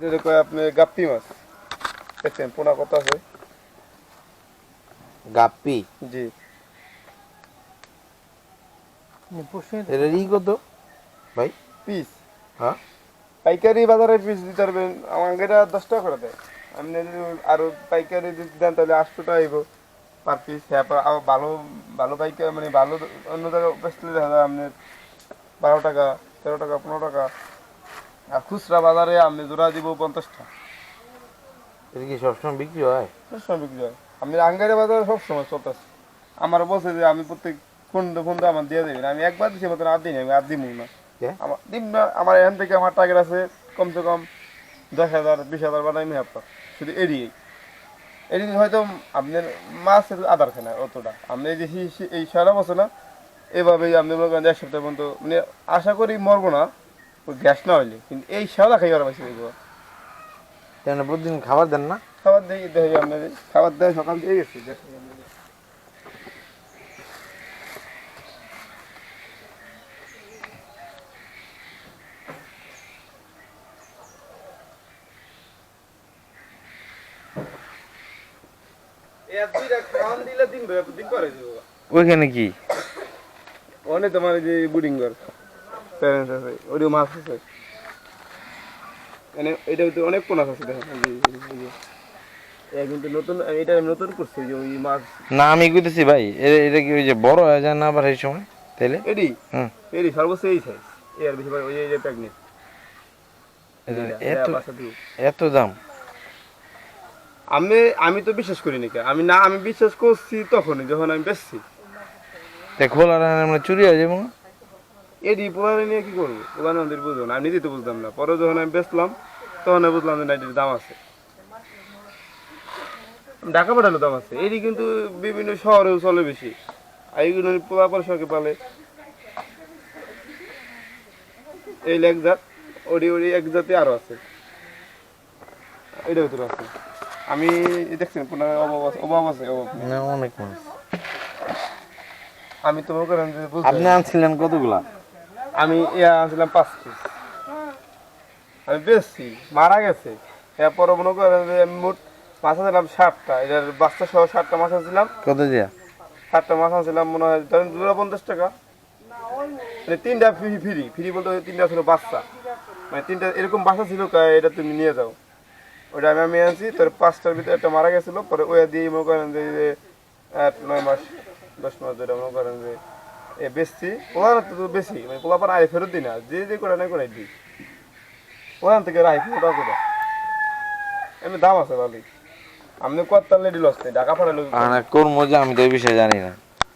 কয় আপনি গাপ্পি মাছ। দেখছেন পোনা কত আছে? গাপ্পি? জি। এটা ই কত? ভাই? পিস। হ্যাঁ? পাইকারি বাজারে পিস দিতে পারবেন। আমাকে এটা দশ টাকা করে দেয়। আপনি যদি আরও পাইকারি যদি দেন তাহলে আটশো টাকা আইব পার পিস আবার ভালো ভালো পাইকারি মানে ভালো অন্য জায়গায় বেচলে দেখা যায় আপনার বারো টাকা তেরো টাকা পনেরো টাকা। আর খুচরা বাজারে আপনি জোড়া দিব পঞ্চাশ টাকা এটা কি সবসময় বিক্রি হয়? সবসময় বিক্রি হয়। আমি আঙ্গারে বাজারে সবসময় চলতেছে। আমার বলছে যে আমি প্রত্যেক ফোন ফোন আমার দিয়ে দেবেন। আমি একবার মতন আর দিই না, আমি আর না। আমার দিন না আমার এখান থেকে আমার টার্গেট আছে কমসে কম দশ হাজার বিশ হাজার বানাই নি আপনার। শুধু এড়িয়ে। এদিকে হয়তো আপনার মাছের আদার খানা অতটা। আপনি এই যে এই সারা বছর না এভাবেই আপনি মনে করেন এক সপ্তাহ পর্যন্ত মানে আশা করি মরবো না। গ্যাস না হইলে। কিন্তু এই সাদা খাই পাইছি দেখব তাহলে প্রতিদিন খাবার দেন না? খাবার দিয়ে দেখি আপনাদের। খাবার দেয় সকাল দিয়ে গেছি ওইখানে কি? অনেক তোমার যে বুডিং ঘর। প্যারেন্টস আছে ওইটাও মাছ আছে। মানে এটা তো অনেক পোনা আছে দেখেন কিন্তু নতুন এটা আমি নতুন করছি যে ওই মাছ। না আমি কইতেছি ভাই এটা কি ওই যে বড় হয়ে যায় না আবার এই সময়? তাইলে? এডি? হুম। এডি সর্বোচ্চ এই সাইজ বেশি ওই যে এটা এত এত দাম? আমি আমি তো বিশ্বাস করি নাকি আমি না আমি বিশ্বাস করছি তখনই যখন আমি বেচছি। খোলার আমরা চুরি হয়ে যাব না? এডি পোলারে নিয়ে কি করব? আমাদের বুঝব না আমি নিজে তো বুঝতাম না। পরে যখন আমি বেচলাম তখন বুঝলাম যে না এটির দাম আছে। ঢাকা পাঠানো দাম আছে। এটি কিন্তু বিভিন্ন শহরেও চলে বেশি। আর এইগুলো পোলা পরিষকে পালে। এই এক জাত ওডি ওডি এক জাতে আরও আছে। এটা ভিতরে আছে। আমি এই দেখছেন কোনো অভাব আছে অভাব আছে অভাব অনেক মাছ আমি তো করেন যে বুঝতে আপনি আনছিলেন কতগুলা? আমি ইয়া আনছিলাম পাঁচ পিস আমি বেশি মারা গেছে। এরপর মনে করেন যে আমি মোট মাছ আনছিলাম ষাটটা এটার বাচ্চা সহ ষাটটা মাছ আনছিলাম। কত দিয়া? ষাটটা মাছ আনছিলাম মনে হয় ধরেন দুশো পঞ্চাশ টাকা। মানে তিনটা ফ্রি ফ্রি ফ্রি বলতে তিনটা ছিল বাচ্চা। মানে তিনটা এরকম বাচ্চা ছিল কা, এটা তুমি নিয়ে যাও। ওটা আমি আমি আনছি তোর পাঁচটার ভিতরে একটা মারা গেছিল পরে ওয়া দিয়ে মনে করেন যে আট নয় মাস দশ মাস ধরে মনে করেন যে বেশি প্রধানত তো বেশি মানে পোলাপার আয় ফেরত দিই না, যে যে করে না করে দিই। প্রধান থেকে আয় ফেরত করে এমনি দাম আছে ভালোই। আপনি কত লেডি লস ঢাকা ফাটালো আর, কোন মজা, আমি তো এই বিষয়ে জানি না।